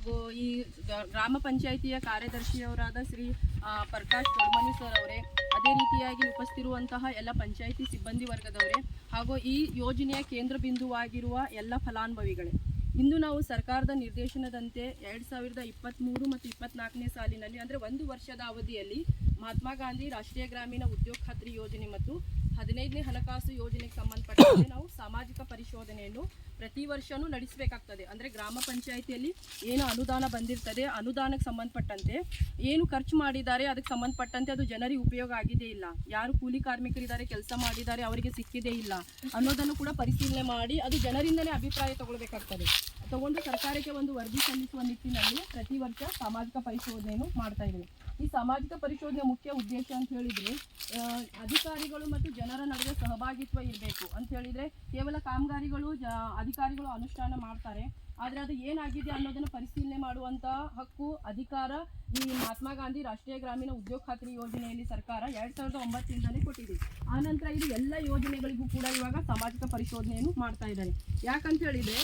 ಹಾಗೂ ಈ ಗ್ರಾಮ ಪಂಚಾಯಿತಿಯ ಕಾರ್ಯದರ್ಶಿಯವರಾದ ಶ್ರೀ ಪ್ರಕಾಶ್ ದೊಡ್ಮನಿ ಸರ್ ಅವರೇ, ಅದೇ ರೀತಿಯಾಗಿ ಉಪಸ್ಥಿರುವಂತಹ ಎಲ್ಲ ಪಂಚಾಯಿತಿ ಸಿಬ್ಬಂದಿ ವರ್ಗದವರೇ ಹಾಗೂ ಈ ಯೋಜನೆಯ ಕೇಂದ್ರ ಬಿಂದುವಾಗಿರುವ ಎಲ್ಲ ಫಲಾನುಭವಿಗಳೇ, ಇಂದು ನಾವು ಸರ್ಕಾರದ ನಿರ್ದೇಶನದಂತೆ ಎರಡು ಸಾವಿರದ ಇಪ್ಪತ್ತ್ಮೂರು ಮತ್ತು ಇಪ್ಪತ್ನಾಲ್ಕನೇ ಸಾಲಿನಲ್ಲಿ, ಅಂದರೆ ಒಂದು ವರ್ಷದ ಅವಧಿಯಲ್ಲಿ ಮಹಾತ್ಮ ಗಾಂಧಿ ರಾಷ್ಟ್ರೀಯ ಗ್ರಾಮೀಣ ಉದ್ಯೋಗ ಖಾತ್ರಿ ಯೋಜನೆ ಮತ್ತು ಹದಿನೈದನೇ ಹಣಕಾಸು ಯೋಜನೆಗೆ ಸಂಬಂಧಪಟ್ಟಂತೆ ನಾವು ಸಾಮಾಜಿಕ ಪರಿಶೋಧನೆಯನ್ನು ಪ್ರತಿ ವರ್ಷನೂ ನಡೆಸಬೇಕಾಗ್ತದೆ. ಅಂದರೆ ಗ್ರಾಮ ಪಂಚಾಯಿತಿಯಲ್ಲಿ ಏನು ಅನುದಾನ ಬಂದಿರ್ತದೆ, ಅನುದಾನಕ್ಕೆ ಸಂಬಂಧಪಟ್ಟಂತೆ ಏನು ಖರ್ಚು ಮಾಡಿದ್ದಾರೆ, ಅದಕ್ಕೆ ಸಂಬಂಧಪಟ್ಟಂತೆ ಅದು ಜನರಿಗೆ ಉಪಯೋಗ ಆಗಿದೆ ಇಲ್ಲ. ಯಾರು ಕೂಲಿ ಕಾರ್ಮಿಕರಿದ್ದಾರೆ, ಕೆಲಸ ಮಾಡಿದ್ದಾರೆ, ಅವರಿಗೆ ಸಿಕ್ಕಿದೆ ಇಲ್ಲ ಅನ್ನೋದನ್ನು ಕೂಡ ಪರಿಶೀಲನೆ ಮಾಡಿ ಅದು ಜನರಿಂದಲೇ ಅಭಿಪ್ರಾಯ ತಗೊಳ್ಬೇಕಾಗ್ತದೆ. ತಗೊಂಡು ಸರ್ಕಾರಕ್ಕೆ ಒಂದು ವರದಿ ಸಲ್ಲಿಸುವ ನಿಟ್ಟಿನಲ್ಲಿ ಪ್ರತಿ ವರ್ಷ ಸಾಮಾಜಿಕ ಪರಿಶೋಧನೆಯನ್ನು ಮಾಡ್ತಾ ಇದ್ದೇವೆ. ಈ ಸಾಮಾಜಿಕ ಪರಿಶೋಧನೆ ಮುಖ್ಯ ಉದ್ದೇಶ ಅಂತ ಹೇಳಿದ್ರೆ ಅಧಿಕಾರಿಗಳು ಮತ್ತು ಜನರ ನಡುವೆ ಸಹಭಾಗಿತ್ವ ಇರಬೇಕು ಅಂತ ಹೇಳಿದ್ರೆ, ಕೇವಲ ಕಾಮಗಾರಿಗಳು ಅಧಿಕಾರಿಗಳು ಅನುಷ್ಠಾನ ಮಾಡ್ತಾರೆ. ಆದರೆ ಅದು ಏನಾಗಿದೆ ಅನ್ನೋದನ್ನು ಪರಿಶೀಲನೆ ಮಾಡುವಂತ ಹಕ್ಕು, ಅಧಿಕಾರ ಈ ಮಹಾತ್ಮ ಗಾಂಧಿ ರಾಷ್ಟ್ರೀಯ ಗ್ರಾಮೀಣ ಉದ್ಯೋಗ ಖಾತ್ರಿ ಯೋಜನೆಯಲ್ಲಿ ಸರ್ಕಾರ ಎರಡ್ ಸಾವಿರದ ಒಂಬತ್ತರಿಂದಲೇ ಕೊಟ್ಟಿದೆ. ಆನಂತರ ಇದು ಎಲ್ಲ ಯೋಜನೆಗಳಿಗೂ ಕೂಡ ಇವಾಗ ಸಾಮಾಜಿಕ ಪರಿಶೋಧನೆಯನ್ನು ಮಾಡ್ತಾ ಇದ್ದಾರೆ. ಯಾಕಂತ ಹೇಳಿದ್ರೆ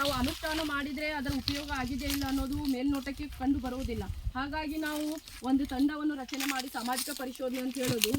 ನಾವು ಅನುಷ್ಠಾನ ಮಾಡಿದ್ರೆ ಅದರ ಉಪಯೋಗ ಆಗಿದೆ ಇಲ್ಲ ಅನ್ನೋದು ಮೇಲ್ನೋಟಕ್ಕೆ ಕಂಡು ಬರುವುದಿಲ್ಲ. ಹಾಗಾಗಿ ನಾವು ಒಂದು ತಂಡವನ್ನು ರಚನೆ ಮಾಡಿ ಸಾಮಾಜಿಕ ಪರಿಶೋಧನೆ ಅಂತ ಹೇಳೋದು.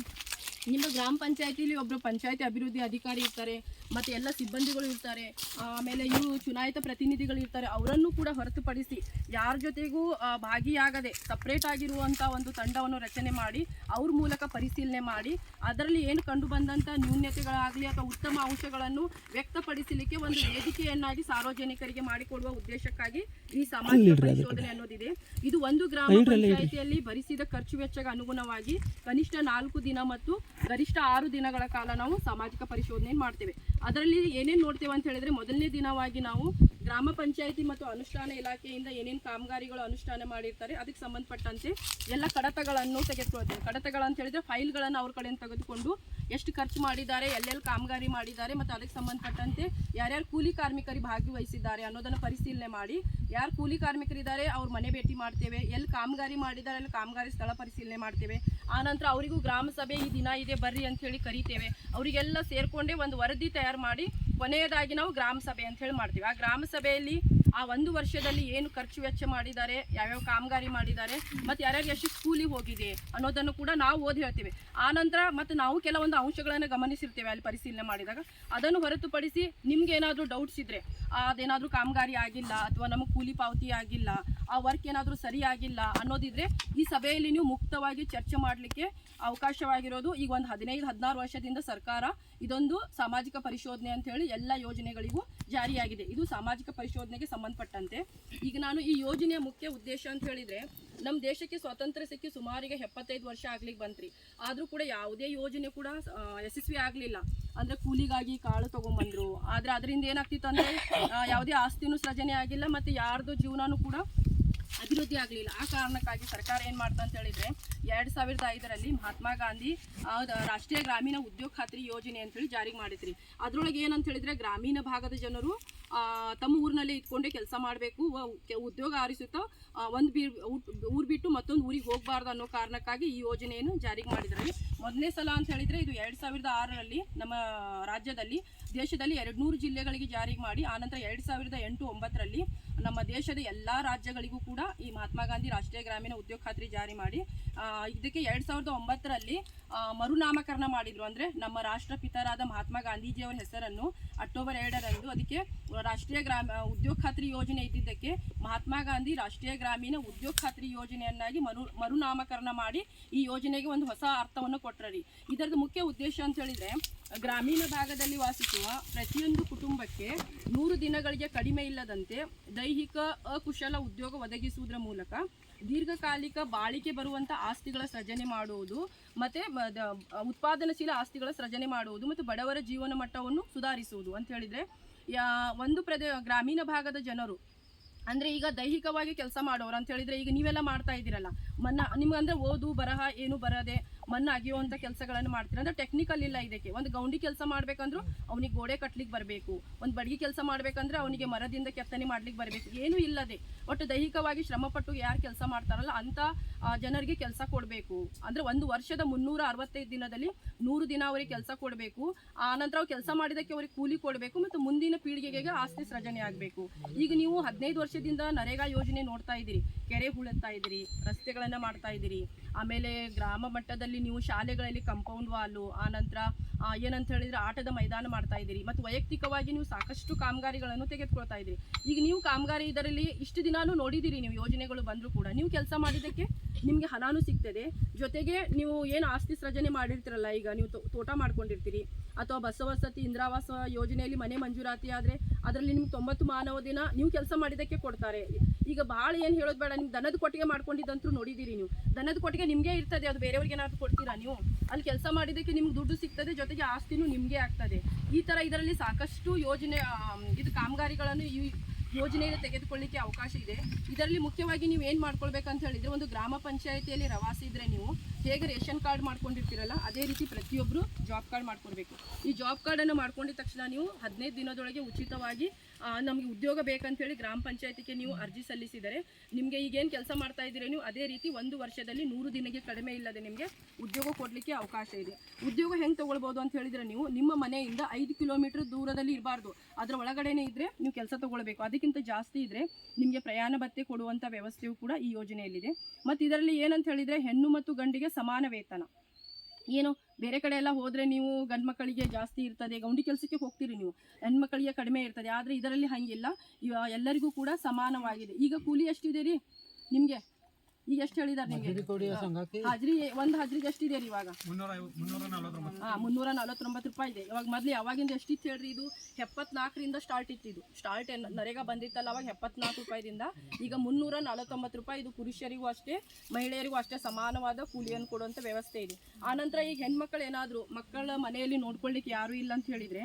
ನಿಮ್ಮ ಗ್ರಾಮ ಪಂಚಾಯತಿಲಿ ಒಬ್ಬರು ಪಂಚಾಯತಿ ಅಭಿವೃದ್ಧಿ ಅಧಿಕಾರಿ ಇರ್ತಾರೆ ಮತ್ತು ಎಲ್ಲ ಸಿಬ್ಬಂದಿಗಳು ಇರ್ತಾರೆ ಆಮೇಲೆ ಇವರು ಚುನಾಯಿತ ಪ್ರತಿನಿಧಿಗಳು ಇರ್ತಾರೆ ಅವರನ್ನು ಕೂಡ ಹೊರತುಪಡಿಸಿ ಯಾರ ಜೊತೆಗೂ ಭಾಗಿಯಾಗದೆ ಸಪ್ರೇಟ್ ಆಗಿರುವಂಥ ಒಂದು ತಂಡವನ್ನು ರಚನೆ ಮಾಡಿ ಅವ್ರ ಮೂಲಕ ಪರಿಶೀಲನೆ ಮಾಡಿ ಅದರಲ್ಲಿ ಏನು ಕಂಡು ಬಂದಂಥ ನ್ಯೂನ್ಯತೆಗಳಾಗಲಿ ಅಥವಾ ಉತ್ತಮ ಅಂಶಗಳನ್ನು ವ್ಯಕ್ತಪಡಿಸಲಿಕ್ಕೆ ಒಂದು ವೇದಿಕೆಯನ್ನಾಗಿ ಸಾರ್ವಜನಿಕರಿಗೆ ಮಾಡಿಕೊಡುವ ಉದ್ದೇಶಕ್ಕಾಗಿ ಈ ಸಾಮಾಜಿಕ ಪರಿಶೋಧನೆ ಅನ್ನೋದಿದೆ. ಇದು ಒಂದು ಗ್ರಾಮ ಪಂಚಾಯಿತಿಯಲ್ಲಿ ಭರಿಸಿದ ಖರ್ಚು ವೆಚ್ಚಗೆ ಅನುಗುಣವಾಗಿ ಕನಿಷ್ಠ ನಾಲ್ಕು ದಿನ ಮತ್ತು ಗರಿಷ್ಠ ಆರು ದಿನಗಳ ಕಾಲ ನಾವು ಸಾಮಾಜಿಕ ಪರಿಶೋಧನೆ ಮಾಡ್ತೇವೆ. ಅದರಲ್ಲಿ ಏನೇನು ನೋಡ್ತೇವೆ ಅಂತ ಹೇಳಿದ್ರೆ ಮೊದಲನೇ ದಿನವಾಗಿ ನಾವು ಗ್ರಾಮ ಪಂಚಾಯಿತಿ ಮತ್ತು ಅನುಷ್ಠಾನ ಇಲಾಖೆಯಿಂದ ಏನೇನು ಕಾಮಗಾರಿಗಳು ಅನುಷ್ಠಾನ ಮಾಡಿರ್ತಾರೆ, ಅದಕ್ಕೆ ಸಂಬಂಧಪಟ್ಟಂತೆ ಎಲ್ಲ ಕಡತಗಳನ್ನು ತೆಗೆದುಕೊಳ್ತೇವೆ. ಅಂತ ಹೇಳಿದ್ರೆ ಫೈಲ್ಗಳನ್ನು ಅವ್ರ ಕಡೆಯಿಂದ ತೆಗೆದುಕೊಂಡು ಎಷ್ಟು ಖರ್ಚು ಮಾಡಿದ್ದಾರೆ, ಎಲ್ಲೆಲ್ಲಿ ಕಾಮಗಾರಿ ಮಾಡಿದ್ದಾರೆ ಮತ್ತು ಅದಕ್ಕೆ ಸಂಬಂಧಪಟ್ಟಂತೆ ಯಾರ್ಯಾರು ಕೂಲಿ ಕಾರ್ಮಿಕರಿಗೆ ಭಾಗವಹಿಸಿದ್ದಾರೆ ಅನ್ನೋದನ್ನು ಪರಿಶೀಲನೆ ಮಾಡಿ, ಯಾರು ಕೂಲಿ ಕಾರ್ಮಿಕರಿದ್ದಾರೆ ಅವ್ರ ಮನೆ ಭೇಟಿ ಮಾಡ್ತೇವೆ, ಎಲ್ಲಿ ಕಾಮಗಾರಿ ಮಾಡಿದ್ದಾರೆ, ಅಲ್ಲಿ ಕಾಮಗಾರಿ ಸ್ಥಳ ಪರಿಶೀಲನೆ ಮಾಡ್ತೇವೆ. ಆನಂತರ ಅವರಿಗೂ ಗ್ರಾಮ ಸಭೆ ಈ ದಿನ ಇದೆ, ಬರ್ರಿ ಅಂಥೇಳಿ ಕರಿತೇವೆ. ಅವರಿಗೆಲ್ಲ ಸೇರಿಕೊಂಡೇ ಒಂದು ವರದಿ ತಯಾರು ಮಾಡಿ, ಕೊನೆಯದಾಗಿ ನಾವು ಗ್ರಾಮ ಸಭೆ ಅಂಥೇಳಿ ಮಾಡ್ತೀವಿ. ಆ ಗ್ರಾಮ ಸಭೆಯಲ್ಲಿ ಆ ಒಂದು ವರ್ಷದಲ್ಲಿ ಏನು ಖರ್ಚು ವೆಚ್ಚ ಮಾಡಿದ್ದಾರೆ, ಯಾವ್ಯಾವ ಕಾಮಗಾರಿ ಮಾಡಿದ್ದಾರೆ, ಮತ್ತು ಯಾರ್ಯಾರು ಎಷ್ಟು ಸ್ಕೂಲಿಗೆ ಹೋಗಿದೆ ಅನ್ನೋದನ್ನು ಕೂಡ ನಾವು ಓದಿ ಹೇಳ್ತೇವೆ. ಆನಂತರ ಮತ್ತು ನಾವು ಕೆಲವೊಂದು ಅಂಶಗಳನ್ನು ಗಮನಿಸಿರ್ತೇವೆ ಅಲ್ಲಿ ಪರಿಶೀಲನೆ ಮಾಡಿದಾಗ. ಅದನ್ನು ಹೊರತುಪಡಿಸಿ ನಿಮ್ಗೆ ಏನಾದರೂ ಡೌಟ್ಸ್ ಇದ್ದರೆ ಅದೇನಾದರೂ ಕಾಮಗಾರಿ ಆಗಿಲ್ಲ ಅಥವಾ ನಮಗೆ ಕೂಲಿ ಪಾವತಿ ಆಗಿಲ್ಲ, ಆ ವರ್ಕ್ ಏನಾದರೂ ಸರಿಯಾಗಿಲ್ಲ ಅನ್ನೋದಿದ್ರೆ ಈ ಸಭೆಯಲ್ಲಿ ನೀವು ಮುಕ್ತವಾಗಿ ಚರ್ಚೆ ಮಾಡಲಿಕ್ಕೆ ಅವಕಾಶವಾಗಿರೋದು ಈಗ ಒಂದು ಹದಿನೈದು, ಹದಿನಾರು ವರ್ಷದಿಂದ ಸರ್ಕಾರ ಇದೊಂದು ಸಾಮಾಜಿಕ ಪರಿಶೋಧನೆ ಅಂತ ಹೇಳಿ ಎಲ್ಲ ಯೋಜನೆಗಳಿಗೂ ಜಾರಿಯಾಗಿದೆ. ಇದು ಸಾಮಾಜಿಕ ಪರಿಶೋಧನೆಗೆ ಸಂಬಂಧಪಟ್ಟಂತೆ. ಈಗ ನಾನು ಈ ಯೋಜನೆಯ ಮುಖ್ಯ ಉದ್ದೇಶ ಅಂತ ಹೇಳಿದ್ರೆ ನಮ್ಮ ದೇಶಕ್ಕೆ ಸ್ವಾತಂತ್ರ್ಯ ಸಿಕ್ಕಿ ಸುಮಾರಿಗೆ ಎಪ್ಪತ್ತೈದು ವರ್ಷ ಆಗ್ಲಿಕ್ಕೆ ಬಂತ್ರಿ. ಆದರೂ ಕೂಡ ಯಾವುದೇ ಯೋಜನೆ ಕೂಡ ಯಶಸ್ವಿ ಆಗಲಿಲ್ಲ. ಅಂದ್ರೆ ಕೂಲಿಗಾಗಿ ಕಾಳು ತಗೊಂಬಂದ್ರು. ಆದ್ರೆ ಅದರಿಂದ ಏನಾಗ್ತಿತ್ತು ಅಂದ್ರೆ ಯಾವುದೇ ಆಸ್ತಿನೂ ಸೃಜನೆ ಆಗಿಲ್ಲ, ಮತ್ತೆ ಯಾರ್ದು ಜೀವನನೂ ಕೂಡ ಅಭಿವೃದ್ಧಿ ಆಗಲಿಲ್ಲ. ಆ ಕಾರಣಕ್ಕಾಗಿ ಸರ್ಕಾರ ಏನು ಮಾಡ್ತಾ ಅಂತ ಹೇಳಿದರೆ, ಎರಡು ಸಾವಿರದ ಐದರಲ್ಲಿ ಮಹಾತ್ಮ ಗಾಂಧಿ ರಾಷ್ಟ್ರೀಯ ಗ್ರಾಮೀಣ ಉದ್ಯೋಗ ಖಾತ್ರಿ ಯೋಜನೆ ಅಂತೇಳಿ ಜಾರಿಗೆ ಮಾಡಿದ್ರಿ. ಅದರೊಳಗೆ ಏನಂತ ಹೇಳಿದರೆ, ಗ್ರಾಮೀಣ ಭಾಗದ ಜನರು ತಮ್ಮ ಊರಿನಲ್ಲಿ ಇದ್ಕೊಂಡೇ ಕೆಲಸ ಮಾಡಬೇಕು ಉದ್ಯೋಗ ಆರಿಸುತ್ತಾ ಒಂದು ಬೀರ್ ಊರು ಬಿಟ್ಟು ಮತ್ತೊಂದು ಊರಿಗೆ ಹೋಗಬಾರ್ದು ಅನ್ನೋ ಕಾರಣಕ್ಕಾಗಿ ಈ ಯೋಜನೆಯನ್ನು ಜಾರಿಗೆ ಮಾಡಿದ್ರಲ್ಲಿ ಮೊದಲನೇ ಸಲ ಅಂತ ಹೇಳಿದರೆ, ಇದು ಎರಡು ಸಾವಿರದ ಆರರಲ್ಲಿ ನಮ್ಮ ರಾಜ್ಯದಲ್ಲಿ, ದೇಶದಲ್ಲಿ ಎರಡು ನೂರು ಜಿಲ್ಲೆಗಳಿಗೆ ಜಾರಿಗೆ ಮಾಡಿ ಆನಂತರ ಎರಡು ಸಾವಿರದ ಎಂಟು ಒಂಬತ್ತರಲ್ಲಿ ನಮ್ಮ ದೇಶದ ಎಲ್ಲ ರಾಜ್ಯಗಳಿಗೂ ಕೂಡ ಈ ಮಹಾತ್ಮ ಗಾಂಧಿ ರಾಷ್ಟ್ರೀಯ ಗ್ರಾಮೀಣ ಉದ್ಯೋಗ ಖಾತ್ರಿ ಜಾರಿ ಮಾಡಿ ಇದಕ್ಕೆ ಎರಡು ಸಾವಿರದ ಒಂಬತ್ತರಲ್ಲಿ ಮರುನಾಮಕರಣ ಮಾಡಿದ್ರು. ಅಂದರೆ ನಮ್ಮ ರಾಷ್ಟ್ರಪಿತರಾದ ಮಹಾತ್ಮ ಗಾಂಧೀಜಿಯವರ ಹೆಸರನ್ನು ಅಕ್ಟೋಬರ್ ಎರಡರಂದು ಅದಕ್ಕೆ ರಾಷ್ಟ್ರೀಯ ಗ್ರಾಮ, ಉದ್ಯೋಗ ಖಾತ್ರಿ ಯೋಜನೆ ಇದ್ದಿದ್ದಕ್ಕೆ ಮಹಾತ್ಮ ಗಾಂಧಿ ರಾಷ್ಟ್ರೀಯ ಗ್ರಾಮೀಣ ಉದ್ಯೋಗ ಖಾತ್ರಿ ಯೋಜನೆಯನ್ನಾಗಿ ಮರು, ಮರುನಾಮಕರಣ ಮಾಡಿ ಈ ಯೋಜನೆಗೆ ಒಂದು ಹೊಸ ಅರ್ಥವನ್ನು ಕೊಟ್ರರಿ. ಇದರದ್ದು ಮುಖ್ಯ ಉದ್ದೇಶ ಅಂತ ಹೇಳಿದ್ರೆ ಗ್ರಾಮೀಣ ಭಾಗದಲ್ಲಿ ವಾಸಿಸುವ ಪ್ರತಿಯೊಂದು ಕುಟುಂಬಕ್ಕೆ ನೂರು ದಿನಗಳಿಗೆ ಕಡಿಮೆ ಇಲ್ಲದಂತೆ ದೈಹಿಕ ಅಕುಶಲ ಉದ್ಯೋಗ ಒದಗಿಸುವುದರ ಮೂಲಕ ದೀರ್ಘಕಾಲಿಕ ಬಾಳಿಕೆ ಬರುವಂಥ ಆಸ್ತಿಗಳ ಸೃಜನೆ ಮಾಡುವುದು ಮತ್ತು ಉತ್ಪಾದನಶೀಲ ಆಸ್ತಿಗಳ ಸೃಜನೆ ಮಾಡುವುದು ಮತ್ತು ಬಡವರ ಜೀವನ ಮಟ್ಟವನ್ನು ಸುಧಾರಿಸುವುದು ಅಂತ ಹೇಳಿದರೆ ಒಂದು ಪ್ರದೇ, ಗ್ರಾಮೀಣ ಭಾಗದ ಜನರು ಅಂದ್ರೆ ಈಗ ದೈಹಿಕವಾಗಿ ಕೆಲಸ ಮಾಡೋರು ಅಂತ ಹೇಳಿದ್ರೆ ಈಗ ನೀವೆಲ್ಲ ಮಾಡ್ತಾ ಇದ್ದೀರಲ್ಲ, ಮನ್ನ, ನಿಮ್ಗೆ ಓದು, ಬರಹ ಏನು ಬರದೆ ಮಣ್ಣು ಅಗಿಯುವಂತ ಕೆಲಸಗಳನ್ನು ಮಾಡ್ತೀರ. ಅಂದ್ರೆ ಟೆಕ್ನಿಕಲ್ ಇಲ್ಲ ಇದಕ್ಕೆ. ಒಂದು ಗೌಂಡಿ ಕೆಲಸ ಮಾಡ್ಬೇಕಂದ್ರೂ ಅವನಿಗೆ ಗೋಡೆ ಕಟ್ಲಿಕ್ಕೆ ಬರಬೇಕು. ಒಂದು ಬಡಗಿ ಕೆಲಸ ಮಾಡ್ಬೇಕಂದ್ರೆ ಅವನಿಗೆ ಮರದಿಂದ ಕೆತ್ತನೆ ಮಾಡ್ಲಿಕ್ಕೆ ಬರಬೇಕು. ಏನೂ ಇಲ್ಲದೆ. ಒಟ್ಟು ದೈಹಿಕವಾಗಿ ಶ್ರಮಪಟ್ಟು ಯಾರು ಕೆಲಸ ಮಾಡ್ತಾರಲ್ಲ ಅಂತ ಜನರಿಗೆ ಕೆಲಸ ಕೊಡಬೇಕು. ಅಂದ್ರೆ ಒಂದು ವರ್ಷದ ಮುನ್ನೂರ ಅರವತ್ತೈದು ದಿನದಲ್ಲಿ ನೂರು ದಿನ ಅವರಿಗೆ ಕೆಲಸ ಕೊಡಬೇಕು. ಆ ನಂತರ ಅವ್ರು ಕೆಲಸ ಮಾಡಿದಕ್ಕೆ ಅವ್ರಿಗೆ ಕೂಲಿ ಕೊಡಬೇಕು ಮತ್ತು ಮುಂದಿನ ಪೀಳಿಗೆಗೆ ಆಸ್ತಿ ಸೃಜನೆ ಆಗಬೇಕು. ಈಗ ನೀವು ಹದಿನೈದು ವರ್ಷದಿಂದ ನರೇಗಾ ಯೋಜನೆ ನೋಡ್ತಾ ಇದ್ದೀರಿ. ಕೆರೆ ಹೂಳೆತ್ತಾ ಇದ್ದೀರಿ. ರಸ್ತೆಗಳನ್ನು ಮಾಡ್ತಾ ಇದ್ದೀರಿ. ಆಮೇಲೆ ಗ್ರಾಮ ಮಟ್ಟದಲ್ಲಿ ನೀವು ಶಾಲೆಗಳಲ್ಲಿ ಕಂಪೌಂಡ್ ವಾಲು ಆನಂತರ ನಂತರ ಏನಂತ ಹೇಳಿದ್ರೆ ಆಟದ ಮೈದಾನ ಮಾಡ್ತಾ ಇದ್ದೀರಿ. ಮತ್ತು ವೈಯಕ್ತಿಕವಾಗಿ ನೀವು ಸಾಕಷ್ಟು ಕಾಮಗಾರಿಗಳನ್ನು ತೆಗೆದುಕೊಳ್ತಾ ಇದ್ದೀರಿ. ಈಗ ನೀವು ಕಾಮಗಾರಿ ಇದರಲ್ಲಿ ಇಷ್ಟು ದಿನಾನು ನೋಡಿದ್ದೀರಿ, ನೀವು ಯೋಜನೆಗಳು ಬಂದರೂ ಕೂಡ. ನೀವು ಕೆಲಸ ಮಾಡಿದ್ದಕ್ಕೆ ನಿಮಗೆ ಹಣನೂ ಸಿಗ್ತದೆ. ಜೊತೆಗೆ ನೀವು ಏನು ಆಸ್ತಿ ಸೃಜನೆ ಮಾಡಿರ್ತೀರಲ್ಲ, ಈಗ ನೀವು ತೋಟ ಮಾಡ್ಕೊಂಡಿರ್ತೀರಿ. ಅಥವಾ ಬಸವಸತಿ ಇಂದಿರಾವಾಸ ಯೋಜನೆಯಲ್ಲಿ ಮನೆ ಮಂಜೂರಾತಿ ಆದರೆ ಅದರಲ್ಲಿ ನಿಮ್ಗೆ ತೊಂಬತ್ತು ಮಾನವ ದಿನ ನೀವು ಕೆಲಸ ಮಾಡಿದ್ದಕ್ಕೆ ಕೊಡ್ತಾರೆ. ಈಗ ಭಾಳ ಏನು ಹೇಳೋದು ಬೇಡ ನಿಮ್ಮ ದನದ ಕೊಟ್ಟಿಗೆ ಮಾಡ್ಕೊಂಡಿದ್ದಂತೂ ನೋಡಿದ್ದೀರಿ ನೀವು. ದನದ ಕೊಟ್ಟಿಗೆ ನಿಮಗೆ ಇರ್ತದೆ, ಅದು ಬೇರೆಯವ್ರಿಗೆ ಏನಾದ್ರು ಕೊಡ್ತೀರಾ ನೀವು? ಅಲ್ಲಿ ಕೆಲಸ ಮಾಡಿದ್ದಕ್ಕೆ ನಿಮ್ಗೆ ದುಡ್ಡು ಸಿಗ್ತದೆ, ಜೊತೆಗೆ ಆಸ್ತಿನೂ ನಿಮಗೆ ಆಗ್ತದೆ. ಈ ಥರ ಇದರಲ್ಲಿ ಸಾಕಷ್ಟು ಯೋಜನೆ ಇದು ಕಾಮಗಾರಿಗಳನ್ನು ಈ ಯೋಜನೆಯನ್ನು ತೆಗೆದುಕೊಳ್ಳಿಕ್ಕೆ ಅವಕಾಶ ಇದೆ. ಇದರಲ್ಲಿ ಮುಖ್ಯವಾಗಿ ನೀವು ಏನು ಮಾಡ್ಕೊಳ್ಬೇಕಂತ ಹೇಳಿದ್ರೆ, ಒಂದು ಗ್ರಾಮ ಪಂಚಾಯತಿಯಲ್ಲಿ ರವಾಸಿ ಇದ್ದರೆ ನೀವು ಹೇಗೆ ರೇಷನ್ ಕಾರ್ಡ್ ಮಾಡ್ಕೊಂಡಿರ್ತೀರಲ್ಲ, ಅದೇ ರೀತಿ ಪ್ರತಿಯೊಬ್ಬರು ಜಾಬ್ ಕಾರ್ಡ್ ಮಾಡ್ಕೊಳ್ಬೇಕು. ಈ ಜಾಬ್ ಕಾರ್ಡನ್ನು ಮಾಡ್ಕೊಂಡಿದ ತಕ್ಷಣ ನೀವು ಹದಿನೈದು ದಿನದೊಳಗೆ ಉಚಿತವಾಗಿ ನಮಗೆ ಉದ್ಯೋಗ ಬೇಕಂತೇಳಿ ಗ್ರಾಮ ಪಂಚಾಯತಿಗೆ ನೀವು ಅರ್ಜಿ ಸಲ್ಲಿಸಿದರೆ ನಿಮಗೆ ಈಗೇನು ಕೆಲಸ ಮಾಡ್ತಾ ಇದ್ದೀರಿ ನೀವು ಅದೇ ರೀತಿ ಒಂದು ವರ್ಷದಲ್ಲಿ ನೂರು ದಿನಕ್ಕೆ ಕಡಿಮೆ ಇಲ್ಲದೆ ನಿಮಗೆ ಉದ್ಯೋಗ ಕೊಡಲಿಕ್ಕೆ ಅವಕಾಶ ಇದೆ. ಉದ್ಯೋಗ ಹೆಂಗೆ ತೊಗೊಳ್ಬೋದು ಅಂತ ಹೇಳಿದರೆ ನೀವು ನಿಮ್ಮ ಮನೆಯಿಂದ ಐದು ಕಿಲೋಮೀಟರ್ ದೂರದಲ್ಲಿ ಇರಬಾರ್ದು. ಅದರ ಒಳಗಡೆನೇ ಇದ್ದರೆ ನೀವು ಕೆಲಸ ತೊಗೊಳ್ಬೇಕು. ಅದಕ್ಕಿಂತ ಜಾಸ್ತಿ ಇದ್ದರೆ ನಿಮಗೆ ಪ್ರಯಾಣ ಭತ್ಯೆ ಕೊಡುವಂಥ ವ್ಯವಸ್ಥೆಯು ಕೂಡ ಈ ಯೋಜನೆಯಲ್ಲಿದೆ. ಮತ್ತು ಇದರಲ್ಲಿ ಏನಂತ ಹೇಳಿದರೆ ಹೆಣ್ಣು ಮತ್ತು ಗಂಡಿಗೆ ಸಮಾನ ವೇತನ. ಏನು? ಬೇರೆ ಕಡೆ ಎಲ್ಲ ಹೋದರೆ ನೀವು ಗಂಡು ಮಕ್ಕಳಿಗೆ ಜಾಸ್ತಿ ಇರ್ತದೆ, ಗೌಂಡಿ ಕೆಲಸಕ್ಕೆ ಹೋಗ್ತೀರಿ ನೀವು. ಹೆಣ್ಮಕ್ಕಳಿಗೆ ಕಡಿಮೆ ಇರ್ತದೆ, ಆದರೆ ಇದರಲ್ಲಿ ಹಾಗಿಲ್ಲ. ಎಲ್ಲರಿಗೂ ಕೂಡ ಸಮಾನವಾಗಿದೆ. ಈಗ ಕೂಲಿ ಎಷ್ಟಿದೆ ರೀ ನಿಮಗೆ? ಈಗ ಎಷ್ಟು ಹೇಳಿದಾರೆ ನಿಮಗೆ? ಹಾಜ್ರಿ ಒಂದು ಹಾಜ್ರಿಗೆ ಎಷ್ಟಿದೆ ರೀ ಇವಾಗ? ಹಾ ಮುನ್ನೂರ ನಲವತ್ತೊಂಬತ್ತು ರೂಪಾಯಿ ಇದೆ. ಇವಾಗ ಮೊದ್ಲು ಯಾವಾಗಿಂದ ಎಷ್ಟಿತ್ತು ಹೇಳ್ರಿ ಇದು? ಎಪ್ಪತ್ನಾಲ್ಕರಿಂದ ಸ್ಟಾರ್ಟ್ ಇತ್ತು ಇದು. ಸ್ಟಾರ್ಟ್ ನರೇಗ ಬಂದಿತ್ತಲ್ಲ ಅವಾಗ ಎಪ್ಪತ್ನಾಲ್ಕು ರೂಪಾಯಿದಿಂದ. ಈಗ ಮುನ್ನೂರ ನಲವತ್ತೊಂಬತ್ತು ರೂಪಾಯಿ ಇದು ಪುರುಷರಿಗೂ ಅಷ್ಟೇ ಮಹಿಳೆಯರಿಗೂ ಅಷ್ಟೇ ಸಮಾನವಾದ ಕೂಲಿಯನ್ನು ಕೊಡುವಂಥ ವ್ಯವಸ್ಥೆ ಇದೆ. ಆನಂತರ ಈಗ ಹೆಣ್ಮಕ್ಳು ಏನಾದರೂ ಮಕ್ಕಳ ಮನೆಯಲ್ಲಿ ನೋಡ್ಕೊಳ್ಳಿಕ್ಕೆ ಯಾರೂ ಇಲ್ಲ ಅಂತ ಹೇಳಿದ್ರೆ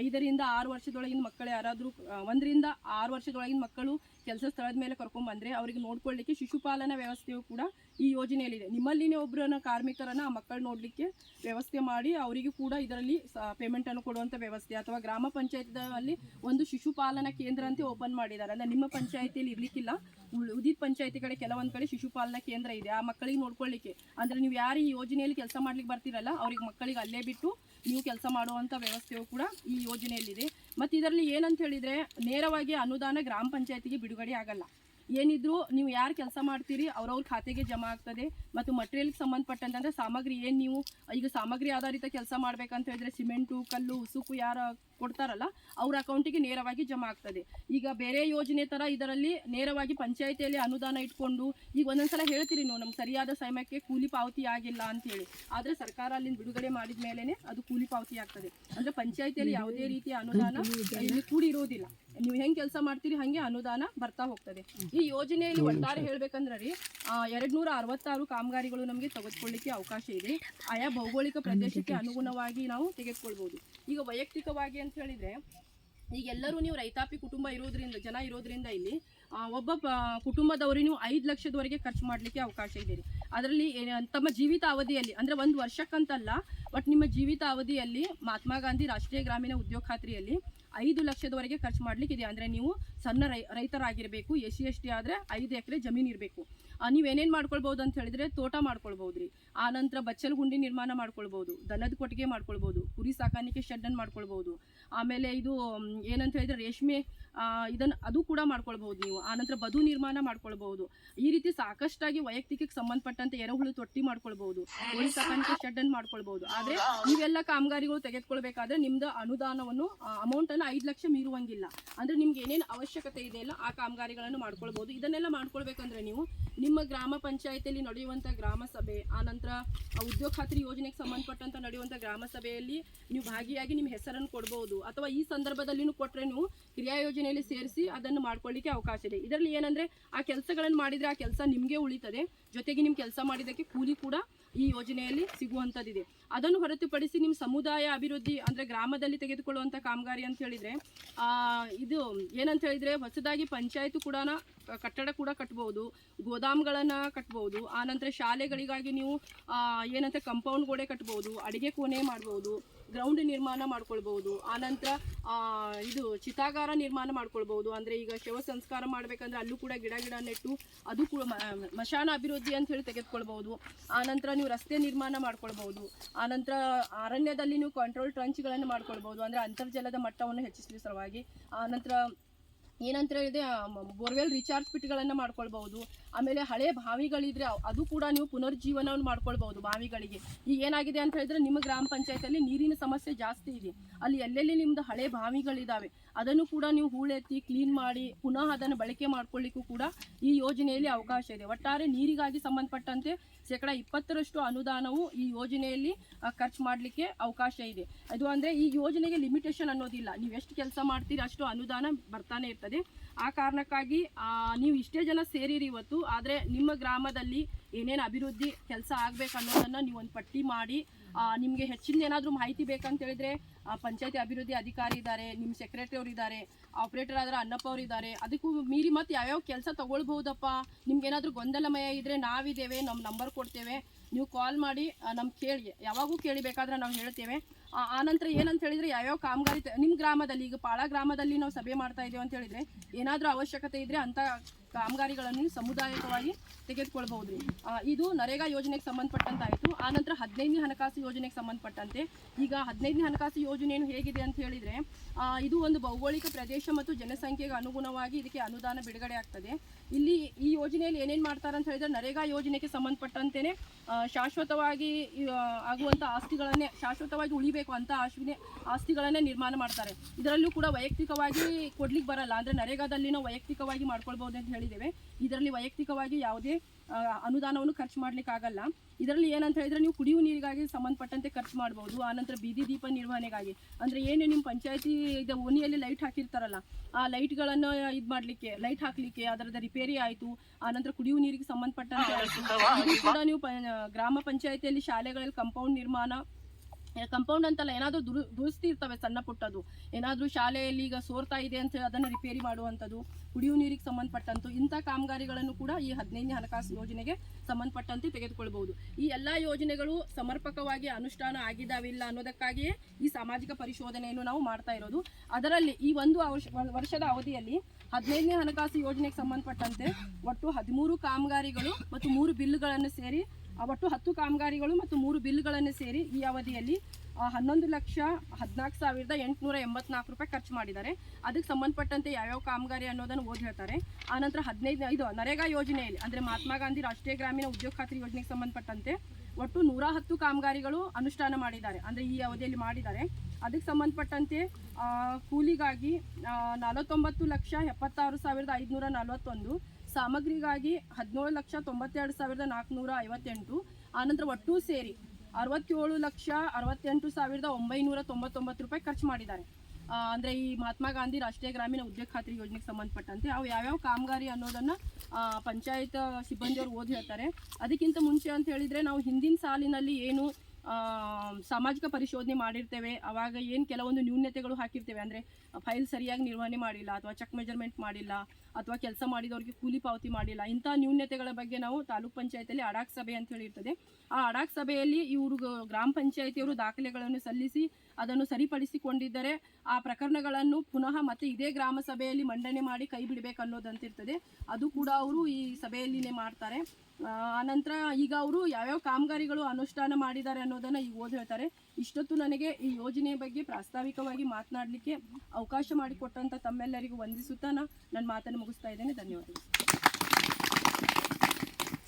ಐದರಿಂದ ಆರು ವರ್ಷದೊಳಗಿನ ಮಕ್ಕಳು ಯಾರಾದರೂ ಒಂದರಿಂದ ಆರು ವರ್ಷದೊಳಗಿನ ಮಕ್ಕಳು ಕೆಲಸ ಸ್ಥಳದ ಮೇಲೆ ಕರ್ಕೊಂಡ್ಬಂದರೆ ಅವರಿಗೆ ನೋಡ್ಕೊಳ್ಳಿಕ್ಕೆ ಶಿಶುಪಾಲನಾ ವ್ಯವಸ್ಥೆಯು ಕೂಡ ಈ ಯೋಜನೆಯಲ್ಲಿದೆ ನಿಮ್ಮಲ್ಲಿನೇ ಒಬ್ಬರನ್ನ ಕಾರ್ಮಿಕರನ್ನು ಆ ಮಕ್ಕಳು ನೋಡಲಿಕ್ಕೆ ವ್ಯವಸ್ಥೆ ಮಾಡಿ ಅವರಿಗೂ ಕೂಡ ಇದರಲ್ಲಿ ಪೇಮೆಂಟನ್ನು ಕೊಡುವಂಥ ವ್ಯವಸ್ಥೆ ಅಥವಾ ಗ್ರಾಮ ಪಂಚಾಯತ್ನಲ್ಲಿ ಒಂದು ಶಿಶುಪಾಲನಾ ಕೇಂದ್ರ ಅಂತ ಓಪನ್ ಮಾಡಿದ್ದಾರೆ. ಅಂದರೆ ನಿಮ್ಮ ಪಂಚಾಯತಿಯಲ್ಲಿ ಇರಲಿಕ್ಕಿಲ್ಲ. ಉದಿತ್ ಪಂಚಾಯತಿ ಕಡೆ ಕೆಲವೊಂದು ಕಡೆ ಶಿಶುಪಾಲನಾ ಕೇಂದ್ರ ಇದೆ. ಆ ಮಕ್ಕಳಿಗೆ ನೋಡ್ಕೊಳ್ಳಿಕ್ಕೆ ಅಂದರೆ ನೀವು ಯಾರು ಈ ಯೋಜನೆಯಲ್ಲಿ ಕೆಲಸ ಮಾಡ್ಲಿಕ್ಕೆ ಬರ್ತೀರಲ್ಲ, ಅವ್ರಿಗೆ ಮಕ್ಕಳಿಗೆ ಅಲ್ಲೇ ಬಿಟ್ಟು ನೀವು ಕೆಲಸ ಮಾಡುವಂಥ ವ್ಯವಸ್ಥೆಯು ಕೂಡ ಈ ಯೋಜನೆಯಲ್ಲಿದೆ. ಮತ್ತು ಇದರಲ್ಲಿ ಏನಂತ ಹೇಳಿದರೆ ನೇರವಾಗಿ ಅನುದಾನ ಗ್ರಾಮ ಪಂಚಾಯತಿಗೆ ಬಿಡುಗಡೆ ಆಗಲ್ಲ. ಏನಿದ್ರು ನೀವು ಯಾರು ಕೆಲಸ ಮಾಡ್ತೀರಿ ಅವ್ರವ್ರ ಖಾತೆಗೆ ಜಮಾ ಆಗ್ತದೆ. ಮತ್ತು ಮಟೀರಿಯಲ್ಗೆ ಸಂಬಂಧಪಟ್ಟಂತಂದರೆ ಸಾಮಗ್ರಿ ಏನು ನೀವು, ಈಗ ಸಾಮಗ್ರಿ ಆಧಾರಿತ ಕೆಲಸ ಮಾಡ್ಬೇಕಂತ ಹೇಳಿದ್ರೆ ಸಿಮೆಂಟು, ಕಲ್ಲು, ಉಸುಕು, ಯಾರು ಕೊಡ್ತಾರಲ್ಲ, ಅವ್ರ ಅಕೌಂಟಿಗೆ ನೇರವಾಗಿ ಜಮಾ ಆಗ್ತದೆ. ಈಗ ಬೇರೆ ಯೋಜನೆ ಥರ ಇದರಲ್ಲಿ ನೇರವಾಗಿ ಪಂಚಾಯಿತಿಯಲ್ಲಿ ಅನುದಾನ ಇಟ್ಕೊಂಡು, ಈಗ ಒಂದೊಂದ್ಸಲ ಹೇಳ್ತೀರಿ ನೀವು, ನಮ್ಗೆ ಸರಿಯಾದ ಸಮಯಕ್ಕೆ ಕೂಲಿ ಪಾವತಿ ಆಗಿಲ್ಲ ಅಂತೇಳಿ. ಆದರೆ ಸರ್ಕಾರ ಅಲ್ಲಿಂದ ಬಿಡುಗಡೆ ಮಾಡಿದ ಮೇಲೇ ಅದು ಕೂಲಿ ಪಾವತಿ ಆಗ್ತದೆ. ಅಂದರೆ ಪಂಚಾಯಿತಿಯಲ್ಲಿ ಯಾವುದೇ ರೀತಿಯ ಅನುದಾನ ಇಲ್ಲಿ ಕೂಡಿ ಇರೋದಿಲ್ಲ ನೀವು ಹೆಂಗೆ ಕೆಲಸ ಮಾಡ್ತೀರಿ, ಹಾಗೆ ಅನುದಾನ ಬರ್ತಾ ಹೋಗ್ತದೆ. ಈ ಯೋಜನೆಯಲ್ಲಿ ಒಟ್ಟಾರೆ ಹೇಳ್ಬೇಕಂದ್ರೆ ರೀ ಎರಡು ನೂರ ಅರವತ್ತಾರು ಕಾಮಗಾರಿಗಳು ನಮಗೆ ತೆಗೆದುಕೊಳ್ಳಿಕ್ಕೆ ಅವಕಾಶ ಇದೆ. ಆಯಾ ಭೌಗೋಳಿಕ ಪ್ರದೇಶಕ್ಕೆ ಅನುಗುಣವಾಗಿ ನಾವು ತೆಗೆದುಕೊಳ್ಬೋದು. ಈಗ ವೈಯಕ್ತಿಕವಾಗಿ ಅಂತ ಹೇಳಿದ್ರೆ, ಈಗ ಎಲ್ಲರೂ ನೀವು ರೈತಾಪಿ ಕುಟುಂಬ ಇರೋದ್ರಿಂದ, ಜನ ಇರೋದ್ರಿಂದ ಇಲ್ಲಿ ಒಬ್ಬ ಕುಟುಂಬದವರು ನೀವು ಐದು ಲಕ್ಷದವರೆಗೆ ಖರ್ಚು ಮಾಡಲಿಕ್ಕೆ ಅವಕಾಶ ಇದೆ ಅದರಲ್ಲಿ ತಮ್ಮ ಜೀವಿತ ಅವಧಿಯಲ್ಲಿ, ಅಂದರೆ ಒಂದು ವರ್ಷಕ್ಕಂತಲ್ಲ, ಬಟ್ ನಿಮ್ಮ ಜೀವಿತ ಅವಧಿಯಲ್ಲಿ ಮಹಾತ್ಮ ಗಾಂಧಿ ರಾಷ್ಟ್ರೀಯ ಗ್ರಾಮೀಣ ಉದ್ಯೋಗ ಖಾತ್ರಿಯಲ್ಲಿ ಐದು ಲಕ್ಷದವರೆಗೆ ಖರ್ಚು ಮಾಡ್ಲಿಕ್ಕೆ ಇದೆ ಅಂದರೆ ನೀವು ಸಣ್ಣ ರೈ ರೈತರಾಗಿರಬೇಕು, ಎಸ್ ಸಿ ಎಸ್ ಟಿ ಆದರೆ ಐದು ಎಕರೆ ಜಮೀನು ಇರಬೇಕು. ನೀವೇನೇನು ಮಾಡ್ಕೊಳ್ಬೋದು ಅಂತ ಹೇಳಿದ್ರೆ ತೋಟ ಮಾಡ್ಕೊಳ್ಬೋದು ರೀ ಆ ನಂತರ ಬಚ್ಚಲ್ ಗುಂಡಿ ನಿರ್ಮಾಣ ಮಾಡ್ಕೊಳ್ಬೋದು, ದನದ ಕೊಟ್ಟಿಗೆ ಮಾಡ್ಕೊಳ್ಬೋದು, ಕುರಿ ಸಾಕಾಣಿಕೆ ಶೆಡ್ಡನ್ನು ಮಾಡ್ಕೊಳ್ಬೋದು. ಆಮೇಲೆ ಇದು ಏನಂತ ಹೇಳಿದ್ರೆ ರೇಷ್ಮೆ ಇದನ್ನು ಅದು ಕೂಡ ಮಾಡ್ಕೊಳ್ಬೋದು ನೀವು. ಆನಂತರ ಬದು ನಿರ್ಮಾಣ ಮಾಡ್ಕೊಳ್ಬಹುದು ಈ ರೀತಿ ಸಾಕಷ್ಟಾಗಿ ವೈಯಕ್ತಿಕಕ್ಕೆ ಸಂಬಂಧಪಟ್ಟಂತೆ ಎರೆಹುಳು ತೊಟ್ಟಿ ಮಾಡ್ಕೊಳ್ಬಹುದು ಕುರಿ ಸಾಕಾಣಿಕೆ ಶೆಡ್ ಅನ್ನು ಮಾಡ್ಕೊಳ್ಬಹುದು ಆದ್ರೆ ನೀವೆಲ್ಲ ಕಾಮಗಾರಿಗಳು ತೆಗೆದುಕೊಳ್ಬೇಕಾದ್ರೆ ನಿಮ್ದು ಅನುದಾನವನ್ನು ಅಮೌಂಟ್ ಐದು ಲಕ್ಷ ಮೀರುವಂಗಿಲ್ಲ. ಅಂದ್ರೆ ನಿಮ್ಗೆ ಏನೇನು ಅವಶ್ಯಕತೆ ಇದೆಯಲ್ಲ ಆ ಕಾಮಗಾರಿಗಳನ್ನು ಮಾಡ್ಕೊಳ್ಬೋದು. ಇದನ್ನೆಲ್ಲ ಮಾಡ್ಕೊಳ್ಬೇಕಂದ್ರೆ ನೀವು ನಿಮ್ಮ ಗ್ರಾಮ ಪಂಚಾಯತಿಯಲ್ಲಿ ನಡೆಯುವಂತ ಗ್ರಾಮ ಸಭೆ ಆನಂತರ ಉದ್ಯೋಗ ಖಾತ್ರಿ ಯೋಜನೆಗೆ ಸಂಬಂಧಪಟ್ಟಂತ ನಡೆಯುವಂತ ಗ್ರಾಮ ಸಭೆಯಲ್ಲಿ ನೀವು ಭಾಗಿಯಾಗಿ ನಿಮ್ಮ ಹೆಸರನ್ನು ಕೊಡ್ಬೋದು. ಅಥವಾ ಈ ಸಂದರ್ಭದಲ್ಲಿನೂ ಕೊಟ್ಟರೆ ನೀವು ಕ್ರಿಯಾ ಯೋಜನೆಯಲ್ಲಿ ಸೇರಿಸಿ ಅದನ್ನು ಮಾಡ್ಕೊಳ್ಳಿಕ್ಕೆ ಅವಕಾಶ ಇದೆ. ಇದರಲ್ಲಿ ಏನಂದ್ರೆ ಆ ಕೆಲಸಗಳನ್ನು ಮಾಡಿದ್ರೆ ಆ ಕೆಲಸ ನಿಮಗೆ ಉಳಿತದೆ. ಜೊತೆಗೆ ನಿಮ್ಮ ಕೆಲಸ ಮಾಡಿದ್ದಕ್ಕೆ ಕೂಲಿ ಕೂಡ ಈ ಯೋಜನೆಯಲ್ಲಿ ಸಿಗುವಂಥದ್ದಿದೆ. ಅದನ್ನು ಹೊರತುಪಡಿಸಿ ನಿಮ್ಮ ಸಮುದಾಯ ಅಭಿವೃದ್ಧಿ ಅಂದರೆ ಗ್ರಾಮದಲ್ಲಿ ತೆಗೆದುಕೊಳ್ಳುವಂಥ ಕಾಮಗಾರಿ ಅಂತ ಹೇಳಿದರೆ ಇದು ಏನಂತ ಹೇಳಿದರೆ ಹೊಸದಾಗಿ ಪಂಚಾಯತ್ ಕೂಡ ಕಟ್ಟಡ ಕೂಡ ಕಟ್ಬೋದು, ಗೋದಾಮ್ಗಳನ್ನು ಕಟ್ಬೋದು ಆನಂತರ ಶಾಲೆಗಳಿಗಾಗಿ ನೀವು ಏನಂತ ಕಂಪೌಂಡ್ ಗೋಡೆ ಕಟ್ಬೋದು, ಅಡಿಗೆ ಕೋಣೆ ಮಾಡ್ಬೋದು ಗ್ರೌಂಡ್ ನಿರ್ಮಾಣ ಮಾಡ್ಕೊಳ್ಬಹುದು. ಆನಂತರ ಇದು ಚಿತಾಗಾರ ನಿರ್ಮಾಣ ಮಾಡ್ಕೊಳ್ಬಹುದು. ಅಂದರೆ ಈಗ ಶವ ಸಂಸ್ಕಾರ ಮಾಡಬೇಕಂದ್ರೆ ಅಲ್ಲೂ ಕೂಡ ಗಿಡ ಗಿಡ ನೆಟ್ಟು ಅದು ಕೂಡ ಮಶಾನ ಅಭಿವೃದ್ಧಿ ಅಂತ ಹೇಳಿ ತೆಗೆದುಕೊಳ್ಬಹುದು. ಆನಂತರ ನೀವು ರಸ್ತೆ ನಿರ್ಮಾಣ ಮಾಡ್ಕೊಳ್ಬಹುದು. ಆನಂತರ ಅರಣ್ಯದಲ್ಲಿ ನೀವು ಕಂಟ್ರೋಲ್ ಟ್ರಂಚ್ಗಳನ್ನು ಮಾಡ್ಕೊಳ್ಬಹುದು. ಅಂದರೆ ಅಂತರ್ಜಲದ ಮಟ್ಟವನ್ನು ಹೆಚ್ಚಿಸಲು ಸಲುವಾಗಿ. ಆನಂತರ ಏನಂತ ಹೇಳಿದ್ರೆ ಬೋರ್ವೆಲ್ ರಿಚಾರ್ಜ್ ಪಿಟ್ಗಳನ್ನು ಮಾಡ್ಕೊಳ್ಬಹುದು. ಆಮೇಲೆ ಹಳೆ ಬಾವಿಗಳಿದ್ರೆ ಅದು ಕೂಡ ನೀವು ಪುನರ್ಜೀವನವನ್ನು ಮಾಡ್ಕೊಳ್ಬಹುದು ಬಾವಿಗಳಿಗೆ. ಈಗ ಏನಾಗಿದೆ ಅಂತ ಹೇಳಿದ್ರೆ, ನಿಮ್ಮ ಗ್ರಾಮ ಪಂಚಾಯತಲ್ಲಿ ನೀರಿನ ಸಮಸ್ಯೆ ಜಾಸ್ತಿ ಇದೆ. ಅಲ್ಲಿ ಎಲ್ಲೆಲ್ಲಿ ನಿಮ್ದು ಹಳೆ ಬಾವಿಗಳಿದ್ದಾವೆ ಅದನ್ನು ಕೂಡ ನೀವು ಹೂಳೆತ್ತಿ ಕ್ಲೀನ್ ಮಾಡಿ, ಪುನಃ ಅದನ್ನು ಬಳಕೆ ಮಾಡ್ಕೊಳ್ಳಿಕ್ಕೂ ಕೂಡ ಈ ಯೋಜನೆಯಲ್ಲಿ ಅವಕಾಶ ಇದೆ. ಒಟ್ಟಾರೆ ನೀರಿಗಾಗಿ ಸಂಬಂಧಪಟ್ಟಂತೆ ಶೇಕಡ ಇಪ್ಪತ್ತರಷ್ಟು ಅನುದಾನವು ಈ ಯೋಜನೆಯಲ್ಲಿ ಖರ್ಚು ಮಾಡಲಿಕ್ಕೆ ಅವಕಾಶ ಇದೆ. ಅದು ಅಂದರೆ ಈ ಯೋಜನೆಗೆ ಲಿಮಿಟೇಷನ್ ಅನ್ನೋದಿಲ್ಲ. ನೀವು ಎಷ್ಟು ಕೆಲಸ ಮಾಡ್ತೀರಿ ಅಷ್ಟು ಅನುದಾನ ಬರ್ತಾನೆ ಇರ್ತದೆ. ಆ ಕಾರಣಕ್ಕಾಗಿ ನೀವು ಇಷ್ಟೇ ಜನ ಸೇರಿರಿ ಇವತ್ತು, ಆದರೆ ನಿಮ್ಮ ಗ್ರಾಮದಲ್ಲಿ ಏನೇನು ಅಭಿವೃದ್ಧಿ ಕೆಲಸ ಆಗ್ಬೇಕು ಅನ್ನೋದನ್ನು ನೀವು ಒಂದು ಪಟ್ಟಿ ಮಾಡಿ ನಿಮಗೆ ಹೆಚ್ಚಿನ ಏನಾದರೂ ಮಾಹಿತಿ ಬೇಕಂತ ಹೇಳಿದ್ರೆ ಪಂಚಾಯತಿ ಅಭಿವೃದ್ಧಿ ಅಧಿಕಾರಿ ಇದ್ದಾರೆ ನಿಮ್ಮ ಸೆಕ್ರೆಟರಿ ಅವರು ಇದ್ದಾರೆ ಆಪ್ರೇಟರ್ ಆದರೆ ಅನ್ನಪ್ಪ ಅವರು ಇದ್ದಾರೆ ಅದಕ್ಕೂ ಮೀರಿ ಮತ್ತೆ ಯಾವ್ಯಾವ ಕೆಲಸ ತೊಗೊಳ್ಬಹುದಪ್ಪ? ನಿಮ್ಗೆ ಏನಾದರೂ ಗೊಂದಲಮಯ ಇದ್ದರೆ ನಾವಿದ್ದೇವೆ ನಮ್ಮ ನಂಬರ್ ಕೊಡ್ತೇವೆ. ನೀವು ಕಾಲ್ ಮಾಡಿ ನಮ್ಮ ಕೇಳಿ, ಯಾವಾಗೂ ಕೇಳಿ ಬೇಕಾದ್ರೆ ನಾವು ಹೇಳ್ತೇವೆ. ಆನಂತರ ಏನಂತ ಹೇಳಿದರೆ ಯಾವ್ಯಾವ ಕಾಮಗಾರಿ ನಿಮ್ಮ ಗ್ರಾಮದಲ್ಲಿ, ಈಗ ಪಾಳ ಗ್ರಾಮದಲ್ಲಿ ನಾವು ಸಭೆ ಮಾಡ್ತಾ ಇದ್ದೇವೆ ಅಂತ ಹೇಳಿದರೆ, ಏನಾದರೂ ಅವಶ್ಯಕತೆ ಇದ್ದರೆ ಅಂತ ಕಾಮಗಾರಿಗಳನ್ನು ಸಮುದಾಯಕವಾಗಿ ತೆಗೆದುಕೊಳ್ಬಹುದು ಇದು ನರೇಗಾ ಯೋಜನೆಗೆ ಸಂಬಂಧಪಟ್ಟಂತಾಯಿತು. ಆನಂತರ ಹದಿನೈದನೇ ಹಣಕಾಸು ಯೋಜನೆಗೆ ಸಂಬಂಧಪಟ್ಟಂತೆ. ಈಗ ಹದಿನೈದನೇ ಹಣಕಾಸು ಯೋಜನೆಯನ್ನು ಹೇಗಿದೆ ಅಂತ ಹೇಳಿದರೆ ಇದು ಒಂದು ಭೌಗೋಳಿಕ ಪ್ರದೇಶ ಮತ್ತು ಜನಸಂಖ್ಯೆಗೆ ಅನುಗುಣವಾಗಿ ಇದಕ್ಕೆ ಅನುದಾನ ಬಿಡುಗಡೆ ಆಗ್ತದೆ. ಇಲ್ಲಿ ಈ ಯೋಜನೆಯಲ್ಲಿ ಏನೇನು ಮಾಡ್ತಾರೆ ಅಂತ ಹೇಳಿದರೆ, ನರೇಗಾ ಯೋಜನೆಗೆ ಸಂಬಂಧಪಟ್ಟಂತೆಯೇ ಶಾಶ್ವತವಾಗಿ ಆಗುವಂಥ ಆಸ್ತಿಗಳನ್ನೇ, ಶಾಶ್ವತವಾಗಿ ಉಳಿಬೇಕು ಅಂತ ಆಶ್ವಿನೇ ಆಸ್ತಿಗಳನ್ನೇ ನಿರ್ಮಾಣ ಮಾಡ್ತಾರೆ. ಇದರಲ್ಲೂ ಕೂಡ ವೈಯಕ್ತಿಕವಾಗಿ ಕೊಡ್ಲಿಕ್ಕೆ ಬರಲ್ಲ. ಅಂದರೆ ನರೇಗಾದಲ್ಲಿ ವೈಯಕ್ತಿಕವಾಗಿ ಮಾಡ್ಕೊಳ್ಬೋದು ಅಂತ ಹೇಳಿದ್ದೇವೆ ಇದರಲ್ಲಿ ವೈಯಕ್ತಿಕವಾಗಿ ಯಾವುದೇ ಅನುದಾನವನ್ನು ಖರ್ಚು ಮಾಡ್ಲಿಕ್ಕೆ ಆಗಲ್ಲ ಇದರಲ್ಲಿ ಏನಂತ ಹೇಳಿದ್ರೆ ನೀವು ಕುಡಿಯುವ ನೀರಿಗಾಗಿ ಸಂಬಂಧಪಟ್ಟಂತೆ ಖರ್ಚು ಮಾಡ್ಬೋದು. ಆನಂತರ ಬೀದಿ ದೀಪ ನಿರ್ವಹಣೆಗಾಗಿ. ಅಂದರೆ ಏನು ನಿಮ್ಮ ಪಂಚಾಯತಿ ಇದು ಓಣಿಯಲ್ಲಿ ಲೈಟ್ ಹಾಕಿರ್ತಾರಲ್ಲ ಆ ಲೈಟ್ಗಳನ್ನು ಇದು ಮಾಡಲಿಕ್ಕೆ ಲೈಟ್ ಹಾಕಲಿಕ್ಕೆ ಅದರದ ರಿಪೇರಿ ಆಯಿತು ಆನಂತರ ಕುಡಿಯುವ ನೀರಿಗೆ ಸಂಬಂಧಪಟ್ಟಂತೆ ಕೂಡ ನೀವು ಗ್ರಾಮ ಪಂಚಾಯತಿಯಲ್ಲಿ ಶಾಲೆಗಳಲ್ಲಿ ಕಂಪೌಂಡ್ ನಿರ್ಮಾಣ ಕಂಪೌಂಡ್ ಅಂತಲ್ಲ, ಏನಾದರೂ ದುರು, ದುರಿಸ್ತಿರ್ತವೆ ಸಣ್ಣ ಪುಟ್ಟದು ಏನಾದರೂ ಶಾಲೆಯಲ್ಲಿ ಈಗ ಸೋರ್ತಾ ಇದೆ ಅಂತ ಅದನ್ನು ರಿಪೇರಿ ಮಾಡುವಂಥದ್ದು ಕುಡಿಯುವ ನೀರಿಗೆ ಸಂಬಂಧಪಟ್ಟಂತು ಇಂಥ ಕಾಮಗಾರಿಗಳನ್ನು ಕೂಡ ಈ ಹದಿನೈದನೇ ಹಣಕಾಸು ಯೋಜನೆಗೆ ಸಂಬಂಧಪಟ್ಟಂತೆ ತೆಗೆದುಕೊಳ್ಬಹುದು. ಈ ಎಲ್ಲ ಯೋಜನೆಗಳು ಸಮರ್ಪಕವಾಗಿ ಅನುಷ್ಠಾನ ಆಗಿದ್ದಾವಿಲ್ಲ ಅನ್ನೋದಕ್ಕಾಗಿಯೇ ಈ ಸಾಮಾಜಿಕ ಪರಿಶೋಧನೆಯನ್ನು ನಾವು ಮಾಡ್ತಾ ಇರೋದು. ಅದರಲ್ಲಿ ಈ ಒಂದು ವರ್ಷ- ವರ್ಷದ ಅವಧಿಯಲ್ಲಿ ಹದಿನೈದನೇ ಹಣಕಾಸು ಯೋಜನೆಗೆ ಸಂಬಂಧಪಟ್ಟಂತೆ ಒಟ್ಟು ಹದಿಮೂರು ಕಾಮಗಾರಿಗಳು ಮತ್ತು ಮೂರು ಬಿಲ್ಗಳನ್ನು ಸೇರಿ ಒಟ್ಟು ಹತ್ತು ಕಾಮಗಾರಿಗಳು ಮತ್ತು ಮೂರು ಬಿಲ್ಗಳನ್ನು ಸೇರಿ ಈ ಅವಧಿಯಲ್ಲಿ ಹನ್ನೊಂದು ಲಕ್ಷ ಹದಿನಾಲ್ಕು ಸಾವಿರದ ಎಂಟುನೂರ ಎಂಬತ್ನಾಲ್ಕು ರೂಪಾಯಿ ಖರ್ಚು ಮಾಡಿದ್ದಾರೆ. ಅದಕ್ಕೆ ಸಂಬಂಧಪಟ್ಟಂತೆ ಯಾವ್ಯಾವ ಕಾಮಗಾರಿ ಅನ್ನೋದನ್ನು ಓದಿ ಹೇಳ್ತಾರೆ. ಆನಂತರ ಹದಿನೈದು, ಇದು ನರೇಗಾ ಯೋಜನೆಯಲ್ಲಿ, ಅಂದರೆ ಮಹಾತ್ಮ ಗಾಂಧಿ ರಾಷ್ಟ್ರೀಯ ಗ್ರಾಮೀಣ ಉದ್ಯೋಗ ಖಾತ್ರಿ ಯೋಜನೆಗೆ ಸಂಬಂಧಪಟ್ಟಂತೆ ಒಟ್ಟು ನೂರ ಹತ್ತು ಕಾಮಗಾರಿಗಳು ಅನುಷ್ಠಾನ ಮಾಡಿದ್ದಾರೆ, ಅಂದರೆ ಈ ಅವಧಿಯಲ್ಲಿ ಮಾಡಿದ್ದಾರೆ. ಅದಕ್ಕೆ ಸಂಬಂಧಪಟ್ಟಂತೆ ಕೂಲಿಗಾಗಿ ನಲವತ್ತೊಂಬತ್ತು ಲಕ್ಷ ಎಪ್ಪತ್ತಾರು ಸಾವಿರದ ಐದುನೂರ ನಲವತ್ತೊಂದು ಸಾಮಗ್ರಿಗಾಗಿ ಹದಿನೇಳು ಲಕ್ಷ ತೊಂಬತ್ತೆರಡು ಸಾವಿರದ ನಾಲ್ಕುನೂರ ಐವತ್ತೆಂಟು ಆನಂತರ ಒಟ್ಟು ಸೇರಿ ಅರವತ್ತೇಳು ಲಕ್ಷ ಅರವತ್ತೆಂಟು ಸಾವಿರದ ಒಂಬೈನೂರ ತೊಂಬತ್ತೊಂಬತ್ತು ರೂಪಾಯಿ ಖರ್ಚು ಮಾಡಿದ್ದಾರೆ. ಅಂದರೆ ಈ ಮಹಾತ್ಮ ಗಾಂಧಿ ರಾಷ್ಟ್ರೀಯ ಗ್ರಾಮೀಣ ಉದ್ಯೋಗ ಖಾತ್ರಿ ಯೋಜನೆಗೆ ಸಂಬಂಧಪಟ್ಟಂತೆ ಅವು ಯಾವ್ಯಾವ ಕಾಮಗಾರಿ ಅನ್ನೋದನ್ನು ಪಂಚಾಯತ್ ಸಿಬ್ಬಂದಿಯವರು ಓದಿ ಹೇಳ್ತಾರೆ. ಅದಕ್ಕಿಂತ ಮುಂಚೆ ಅಂತ ಹೇಳಿದರೆ ನಾವು ಹಿಂದಿನ ಸಾಲಿನಲ್ಲಿ ಏನು ಸಾಮಾಜಿಕ ಪರಿಶೋಧನೆ ಮಾಡಿರ್ತೇವೆ. ಅವಾಗ ಏನು ಕೆಲವೊಂದು ನ್ಯೂನ್ಯತೆಗಳು ಹಾಕಿರ್ತೇವೆ. ಅಂದರೆ, ಫೈಲ್ ಸರಿಯಾಗಿ ನಿರ್ವಹಣೆ ಮಾಡಿಲ್ಲ, ಅಥವಾ ಚೆಕ್ ಮೆಜರ್ಮೆಂಟ್ ಮಾಡಿಲ್ಲ, ಅಥವಾ ಕೆಲಸ ಮಾಡಿದವರಿಗೆ ಕೂಲಿ ಪಾವತಿ ಮಾಡಿಲ್ಲ. ಇಂಥ ನ್ಯೂನ್ಯತೆಗಳ ಬಗ್ಗೆ ನಾವು ತಾಲೂಕ್ ಪಂಚಾಯತಿಯಲ್ಲಿ ಅಡಾಕ್ ಸಭೆ ಅಂತ ಹೇಳಿ ಇರ್ತದೆ ಆ ಅಡಾಕ್ ಸಭೆಯಲ್ಲಿ ಇವರು ಗ್ರಾಮ ಪಂಚಾಯತಿಯವರು ದಾಖಲೆಗಳನ್ನು ಸಲ್ಲಿಸಿ ಅದನ್ನು ಸರಿಪಡಿಸಿಕೊಂಡಿದ್ದರೆ ಆ ಪ್ರಕರಣಗಳನ್ನು ಪುನಃ ಮತ್ತೆ ಇದೇ ಗ್ರಾಮ ಸಭೆಯಲ್ಲಿ ಮಂಡನೆ ಮಾಡಿ ಕೈ ಬಿಡಬೇಕು ಅನ್ನೋದಂತಿರ್ತದೆ. ಅದು ಕೂಡ ಅವರು ಈ ಸಭೆಯಲ್ಲಿನೇ ಮಾಡ್ತಾರೆ. ಆನಂತರ ಈಗ ಅವರು ಯಾವ್ಯಾವ ಕಾಮಗಾರಿಗಳು ಅನುಷ್ಠಾನ ಮಾಡಿದ್ದಾರೆ ಅನ್ನೋದನ್ನ ಈಗ ಓದಿ ಹೇಳ್ತಾರೆ. ಇಷ್ಟೊತ್ತು ನನಗೆ ಈ ಯೋಜನೆಯ ಬಗ್ಗೆ ಪ್ರಾಸ್ತಾವಿಕವಾಗಿ ಮಾತನಾಡಲಿಕ್ಕೆ ಅವಕಾಶ ಮಾಡಿಕೊಟ್ಟಂಥ ತಮ್ಮೆಲ್ಲರಿಗೂ ವಂದಿಸುತ್ತಾ ನಾನು ನನ್ನ ಮಾತನ್ನು ಮುಗಿಸ್ತಾ ಇದ್ದೇನೆ. ಧನ್ಯವಾದಗಳು.